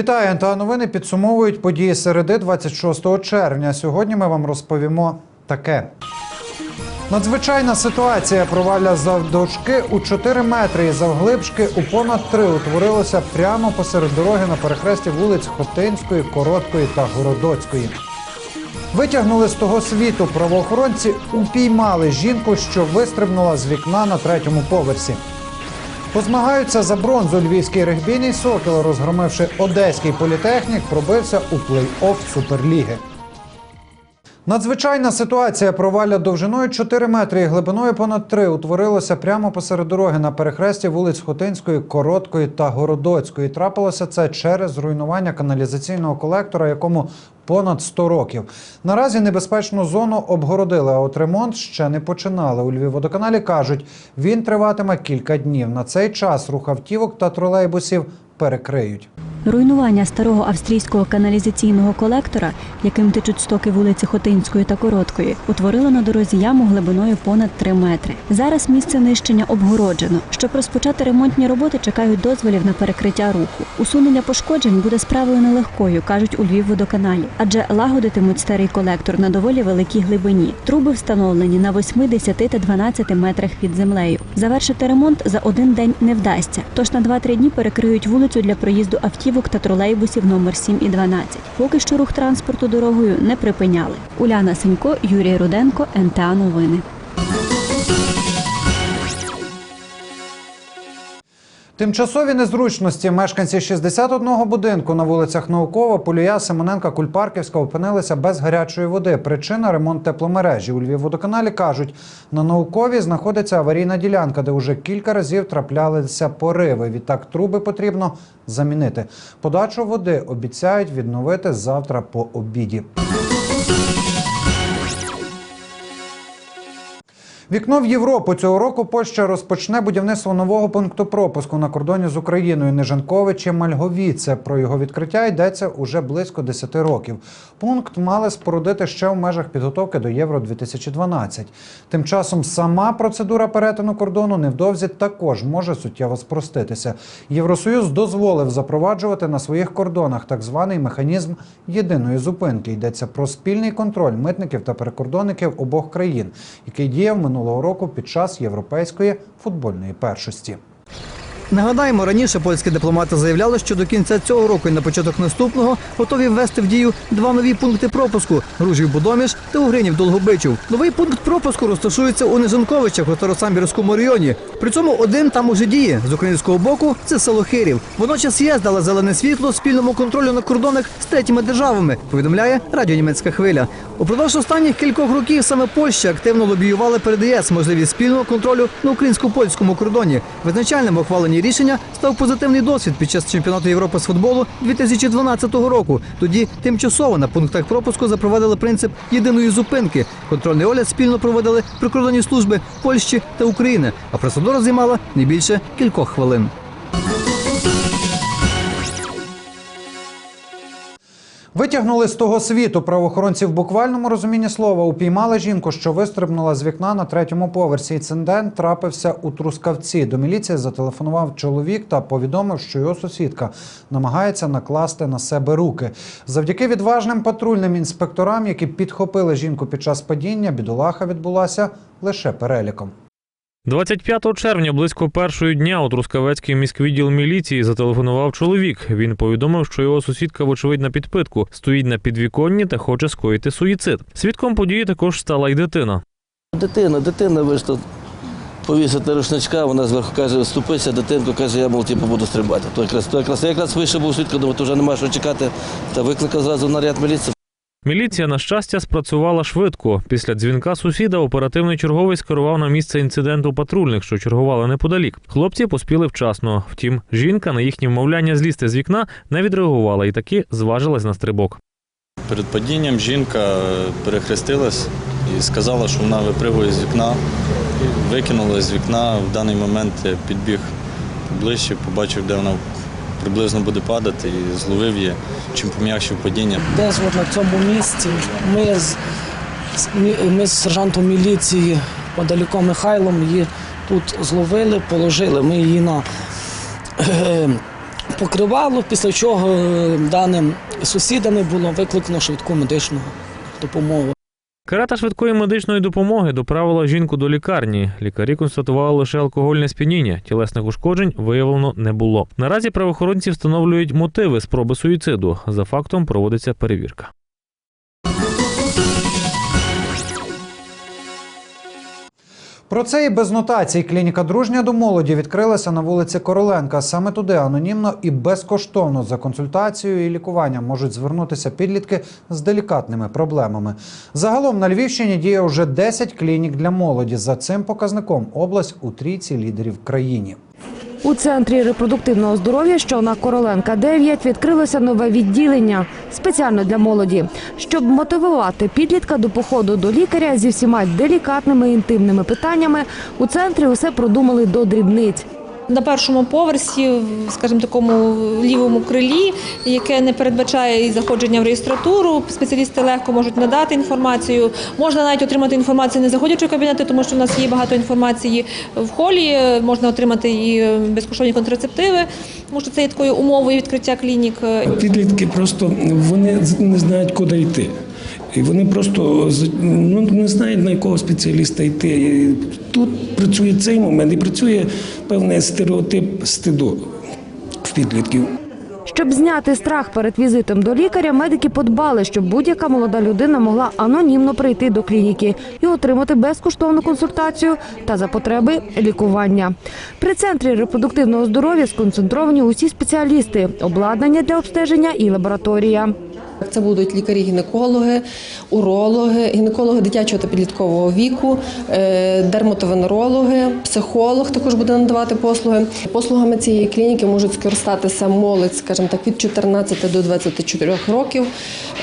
Вітаю, НТА новини підсумовують події середи 26 червня. Сьогодні ми вам розповімо таке. Надзвичайна ситуація провалля завдовжки у 4 метри і завглибшки у понад 3 утворилося прямо посеред дороги на перехресті вулиць Хотинської, Короткої та Городоцької. Витягнули з того світу правоохоронці упіймали жінку, що вистрибнула з вікна на третьому поверсі. Позмагаються за бронзу львівський регбійний сокіл, розгромивши одеський політехнік, пробився у плей-офф Суперліги. Надзвичайна ситуація провалля довжиною 4 метри і глибиною понад 3 утворилося прямо посеред дороги на перехресті вулиць Хотинської, Короткої та Городоцької. Трапилося це через зруйнування каналізаційного колектора, якому понад 100 років. Наразі небезпечну зону обгородили, а от ремонт ще не починали. У Львівводоканалі кажуть, він триватиме кілька днів. На цей час рух автівок та тролейбусів перекриють. Руйнування старого австрійського каналізаційного колектора, яким течуть стоки вулиці Хотинської та Короткої, утворило на дорозі яму глибиною понад 3 метри. Зараз місце нищення обгороджено. Щоб розпочати ремонтні роботи, чекають дозволів на перекриття руху. Усунення пошкоджень буде справою нелегкою, кажуть у Львівводоканалі, адже лагодитимуть старий колектор на доволі великій глибині. Труби встановлені на 8, 10 та 12 метрах під землею. Завершити ремонт за один день не вдасться. Тож на 2-3 дні перекриють вулицю для проїзду автівок та тролейбусів номер 7 і 12. Поки що рух транспорту дорогою не припиняли. Уляна Сенько, Юрій Руденко, НТА Новини. Тимчасові незручності мешканці 61 будинку на вулицях Наукова, Полія, Симоненка, Кульпарківська опинилися без гарячої води. Причина ремонт тепломережі. У Львівводоканалі кажуть, на науковій знаходиться аварійна ділянка, де вже кілька разів траплялися пориви. Відтак труби потрібно замінити. Подачу води обіцяють відновити завтра по обіді. Вікно в Європу цього року Польща розпочне будівництво нового пункту пропуску на кордоні з Україною Нежанковичі Мальговіце. Про його відкриття йдеться уже близько 10 років. Пункт мали спорудити ще в межах підготовки до Євро 2012 Тим часом сама процедура перетину кордону невдовзі також може суттєво спроститися. Євросоюз дозволив запроваджувати на своїх кордонах так званий механізм єдиної зупинки. Йдеться про спільний контроль митників та перекордонників обох країн, який діяв минулого року під час європейської футбольної першості. Нагадаємо, раніше польські дипломати заявляли, що до кінця цього року і на початок наступного готові ввести в дію два нові пункти пропуску Гружів Будоміж та Угринів Долгобичів. Новий пункт пропуску розташується у Нежанковичах у Тарасамбірському районі. При цьому один там уже діє з українського боку. Це село Хирів. Водночас ЄС дала зелене світло спільному контролю на кордонах з третіми державами. Повідомляє радіо німецька хвиля. Упродовж останніх кількох років саме Польща активно лобіювала перед ЄС можливість спільного контролю на українсько-польському кордоні. Визначальним у рішення став позитивний досвід під час чемпіонату Європи з футболу 2012 року. Тоді тимчасово на пунктах пропуску запровадили принцип єдиної зупинки. Контрольний огляд спільно проводили прикордонні служби Польщі та України. А процедура займала не більше кількох хвилин. Витягнули з того світу правоохоронці в буквальному розумінні слова упіймали жінку, що вистрибнула з вікна на третьому поверсі. Інцидент трапився у Трускавці. До міліції зателефонував чоловік та повідомив, що його сусідка намагається накласти на себе руки. Завдяки відважним патрульним інспекторам, які підхопили жінку під час падіння, бідолаха відбулася лише переліком. 25 червня близько першої дня у Трускавецький міськвідділ міліції зателефонував чоловік. Він повідомив, що його сусідка, вочевидь, на підпитку, стоїть на підвіконні та хоче скоїти суїцид. Свідком події також стала й дитина. Дитина, дитина вийшла повісити рушничка, вона зверху каже, ступися, дитинку, каже, я мов типу буду стрибати. То якраз, то якраз, якраз вийшов був свідка, думаю, то вже нема що чекати. Та викликав зразу наряд міліції. Міліція, на щастя, спрацювала швидко. Після дзвінка сусіда оперативний черговий скерував на місце інциденту патрульних, що чергували неподалік. Хлопці поспіли вчасно. Втім, жінка на їхнє вмовляння злізти з вікна не відреагувала і таки зважилась на стрибок. Перед падінням жінка е, перехрестилась і сказала, що вона випригує з вікна. Викинула з вікна. В даний момент я підбіг ближче, побачив, де вона приблизно буде падати, і зловив її, чим пом'якшив падіння. Десь от на цьому місці ми з, ми з сержантом міліції подаліком Михайлом її тут зловили, положили. Ми її на е, покривало, після чого е, даним сусідами було викликано швидку медичну допомогу. Карета швидкої медичної допомоги доправила жінку до лікарні. Лікарі констатували лише алкогольне сп'яніння. Тілесних ушкоджень виявлено не було. Наразі правоохоронці встановлюють мотиви спроби суїциду. За фактом проводиться перевірка. Про це і без нотацій клініка дружня до молоді відкрилася на вулиці Короленка. Саме туди анонімно і безкоштовно за консультацією і лікуванням можуть звернутися підлітки з делікатними проблемами. Загалом на Львівщині діє вже 10 клінік для молоді. За цим показником область у трійці лідерів країні. У центрі репродуктивного здоров'я, що на Короленка 9, відкрилося нове відділення спеціально для молоді, щоб мотивувати підлітка до походу до лікаря зі всіма делікатними інтимними питаннями. У центрі усе продумали до дрібниць. На першому поверсі, скажімо, такому лівому крилі, яке не передбачає і заходження в реєстратуру, спеціалісти легко можуть надати інформацію. Можна навіть отримати інформацію, не заходячи в кабінети, тому що в нас є багато інформації в холі. Можна отримати і безкоштовні контрацептиви, тому що це є такою умовою відкриття клінік. Підлітки просто вони не знають, куди йти. І вони просто ну, не знають, на якого спеціаліста йти. Тут працює цей момент і працює певний стереотип стиду в підлітків. Щоб зняти страх перед візитом до лікаря, медики подбали, щоб будь-яка молода людина могла анонімно прийти до клініки і отримати безкоштовну консультацію та за потреби лікування. При центрі репродуктивного здоров'я сконцентровані усі спеціалісти, обладнання для обстеження і лабораторія. Це будуть лікарі-гінекологи, урологи, гінекологи дитячого та підліткового віку, е, дерматовенерологи, психолог також буде надавати послуги. Послугами цієї клініки можуть скористатися молодь, скажімо так, від 14 до 24 років.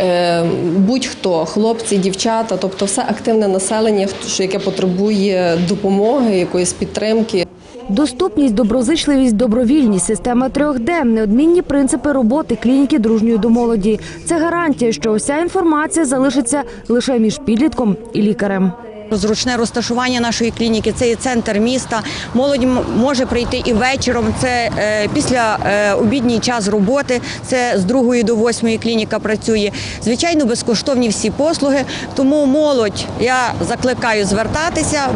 Е, Будь-хто, хлопці, дівчата, тобто все активне населення, яке потребує допомоги, якоїсь підтримки. Доступність, доброзичливість, добровільність, система 3D – неодмінні принципи роботи клініки дружньої до молоді. Це гарантія, що уся інформація залишиться лише між підлітком і лікарем. Зручне розташування нашої клініки це є центр міста. Молодь може прийти і вечором. Це е, після е, обідній час роботи. Це з другої до восьмої клініка працює. Звичайно, безкоштовні всі послуги. Тому молодь я закликаю звертатися,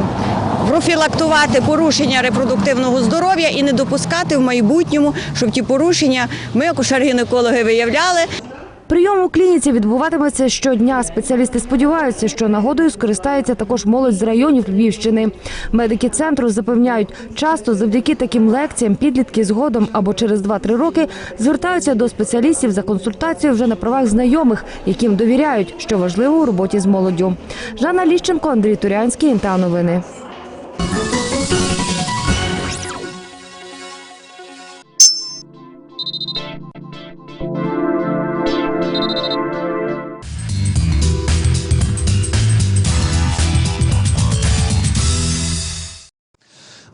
профілактувати порушення репродуктивного здоров'я і не допускати в майбутньому, щоб ті порушення ми, акушер-гінекологи, виявляли. Прийом у клініці відбуватиметься щодня. Спеціалісти сподіваються, що нагодою скористається також молодь з районів Львівщини. Медики центру запевняють, часто завдяки таким лекціям підлітки згодом або через 2-3 роки звертаються до спеціалістів за консультацією вже на правах знайомих, яким довіряють, що важливо у роботі з молоддю. Жанна Ліщенко, Андрій Турянський, НТА Новини.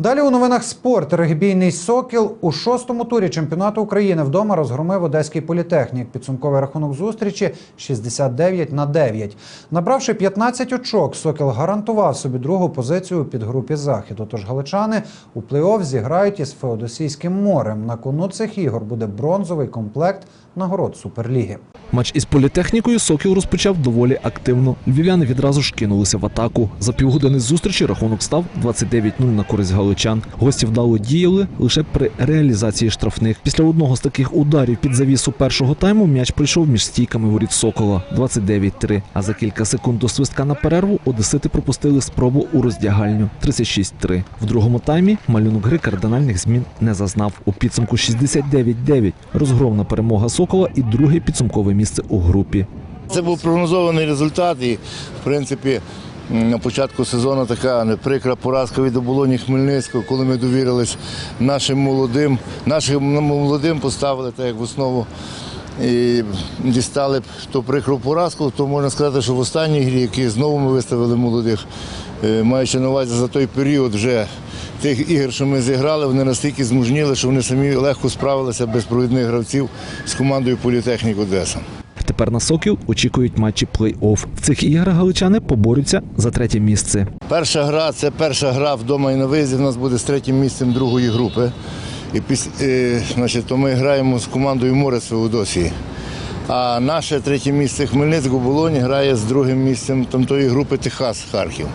Далі у новинах спорт. Регбійний сокіл у шостому турі чемпіонату України вдома розгромив одеський політехнік. Підсумковий рахунок зустрічі 69 на 9. Набравши 15 очок, сокіл гарантував собі другу позицію у підгрупі західу. Тож галичани у плей-офф зіграють із Феодосійським морем. На кону цих ігор буде бронзовий комплект нагород Суперліги. Матч із політехнікою Сокіл розпочав доволі активно. Львів'яни відразу ж кинулися в атаку. За півгодини зустрічі рахунок став 29-0 на користь галичан. Гості вдало діяли лише при реалізації штрафних. Після одного з таких ударів під завісу першого тайму м'яч прийшов між стійками воріт Сокола 29-3. А за кілька секунд до свистка на перерву одесити пропустили спробу у роздягальню 36-3. В другому таймі малюнок гри кардинальних змін не зазнав. У підсумку 69-9 розгромна перемога Сокола і друге підсумкове місце у групі. Це був прогнозований результат, і в принципі на початку сезону така неприкра поразка від оболоні Хмельницького, коли ми довірились нашим молодим, нашим молодим поставили так як в основу. І дістали б ту прикру поразку, то можна сказати, що в останній грі, які знову ми виставили молодих, е, маючи на увазі за той період вже тих ігор, що ми зіграли, вони настільки змужніли, що вони самі легко справилися без провідних гравців з командою Політехнік Одеса. Тепер на Сокіл очікують матчі плей-офф. В цих іграх галичани поборються за третє місце. Перша гра це перша гра вдома і на виїзді. У нас буде з третім місцем другої групи. І після, е, значить, то ми граємо з командою Морець в Феодосії. А наше третє місце Хмельницького Болоні грає з другим місцем там тої групи Техас Харків.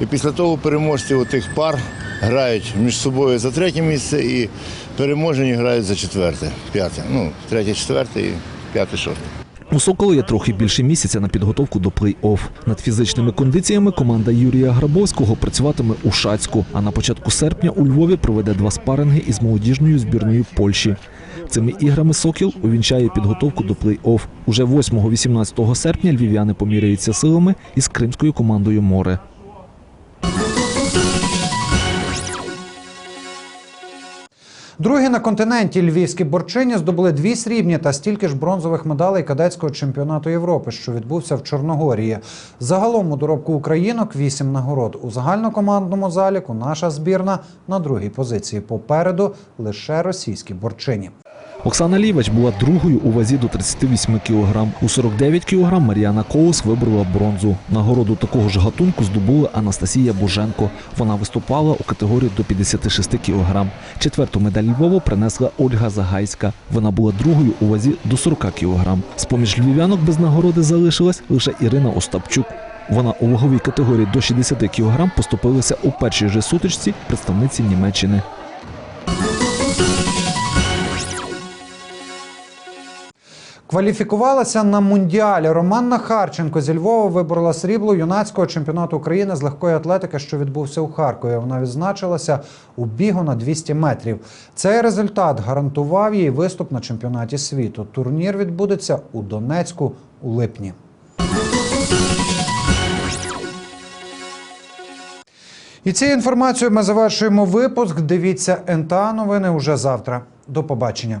І після того переможці отих пар грають між собою за третє місце і переможені грають за четверте, п'яте. Ну, третє, четверте і п'яте, шосте. У Соколу є трохи більше місяця на підготовку до плей-офф. Над фізичними кондиціями команда Юрія Грабовського працюватиме у Шацьку, а на початку серпня у Львові проведе два спаринги із молодіжною збірною Польщі. Цими іграми Сокіл увінчає підготовку до плей-офф. Уже 8-18 серпня львів'яни поміряються силами із кримською командою Море. Другі на континенті львівські борчині здобули дві срібні та стільки ж бронзових медалей кадетського чемпіонату Європи, що відбувся в Чорногорії. Загалом у доробку українок вісім нагород. У загальнокомандному заліку наша збірна на другій позиції. Попереду лише російські борчині. Оксана Лівач була другою у вазі до 38 кг. У 49 кг Мар'яна Коус виборола бронзу. Нагороду такого ж гатунку здобула Анастасія Боженко. Вона виступала у категорії до 56 кг. Четверту медаль Львова принесла Ольга Загайська. Вона була другою у вазі до 40 кг. З-поміж львів'янок без нагороди залишилась лише Ірина Остапчук. Вона у ваговій категорії до 60 кг поступилася у першій же сутичці представниці Німеччини. Кваліфікувалася на мундіалі. Романна Харченко зі Львова виборола срібло юнацького чемпіонату України з легкої атлетики, що відбувся у Харкові. Вона відзначилася у бігу на 200 метрів. Цей результат гарантував їй виступ на чемпіонаті світу. Турнір відбудеться у Донецьку у липні. І цією інформацією ми завершуємо випуск. Дивіться НТА новини уже завтра. До побачення.